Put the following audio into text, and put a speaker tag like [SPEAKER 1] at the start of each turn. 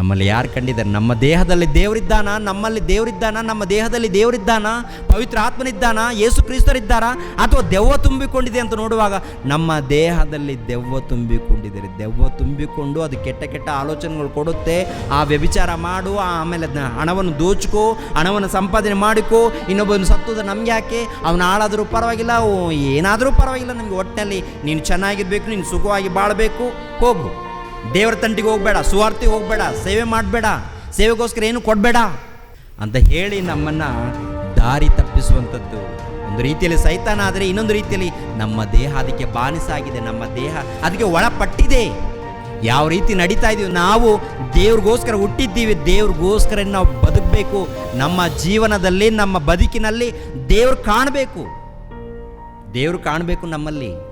[SPEAKER 1] ನಮ್ಮಲ್ಲಿ ಯಾರು ಕಂಡಿದ್ದಾರೆ? ನಮ್ಮ ದೇಹದಲ್ಲಿ ದೇವರಿದ್ದಾನ? ನಮ್ಮಲ್ಲಿ ದೇವರಿದ್ದಾನ? ನಮ್ಮ ದೇಹದಲ್ಲಿ ದೇವರಿದ್ದಾನ? ಪವಿತ್ರ ಆತ್ಮನಿದ್ದಾನ? ಯೇಸು ಕ್ರಿಸ್ತರಿದ್ದಾರಾ? ಅಥವಾ ದೆವ್ವ ತುಂಬಿಕೊಂಡಿದೆ ಅಂತ ನೋಡುವಾಗ ನಮ್ಮ ದೇಹದಲ್ಲಿ ದೆವ್ವ ತುಂಬಿಕೊಂಡಿದ್ದಾರೆ. ದೆವ್ವ ತುಂಬಿಕೊಂಡು ಅದು ಕೆಟ್ಟ ಕೆಟ್ಟ ಆಲೋಚನೆಗಳು ಕೊಡುತ್ತೆ. ಆ ವ್ಯಭಿಚಾರ ಮಾಡು ಆಮೇಲೆ ಹಣವನ್ನು ದೋಚಿಕೋ, ಹಣವನ್ನು ಸಂಪಾದನೆ ಮಾಡಿಕೋ. ಇನ್ನೊಬ್ಬನು ಸತ್ತುದ ನಮ್ಗೆ ಯಾಕೆ? ಅವನು ಹಾಳಾದರೂ ಪರವಾಗಿಲ್ಲ ಏನಾದರೂ ಪರವಾಗಿಲ್ಲ. ನಮಗೆ ಒಟ್ಟಿನಲ್ಲಿ ನೀನು ಚೆನ್ನಾಗಿರ್ಬೇಕು, ನೀನು ಸುಖವಾಗಿ ಬಾಳಬೇಕು. ಹೋಗು. ದೇವರ ತಂಟಿಗೆ ಹೋಗಬೇಡ, ಸುವಾರ್ತಿಗೆ ಹೋಗಬೇಡ, ಸೇವೆ ಮಾಡಬೇಡ, ಸೇವೆಗೋಸ್ಕರ ಏನು ಕೊಡಬೇಡ ಅಂತ ಹೇಳಿ ನಮ್ಮನ್ನು ದಾರಿ ತಪ್ಪಿಸುವಂಥದ್ದು. ಒಂದು ರೀತಿಯಲ್ಲಿ ಸೈತಾನ ಆದರೆ ಇನ್ನೊಂದು ರೀತಿಯಲ್ಲಿ ನಮ್ಮ ದೇಹ ಅದಕ್ಕೆ ಬಾನಿಸಾಗಿದೆ, ನಮ್ಮ ದೇಹ ಅದಕ್ಕೆ ಒಳಪಟ್ಟಿದೆ. ಯಾವ ರೀತಿ ನಡೀತಾ ಇದೀವಿ ನಾವು ದೇವ್ರಿಗೋಸ್ಕರ ಹುಟ್ಟಿದ್ದೀವಿ, ದೇವ್ರಿಗೋಸ್ಕರ ನಾವು ಬದುಕಬೇಕು. ನಮ್ಮ ಜೀವನದಲ್ಲಿ, ನಮ್ಮ ಬದುಕಿನಲ್ಲಿ ದೇವ್ರು ಕಾಣಬೇಕು. ದೇವ್ರು ಕಾಣಬೇಕು ನಮ್ಮಲ್ಲಿ.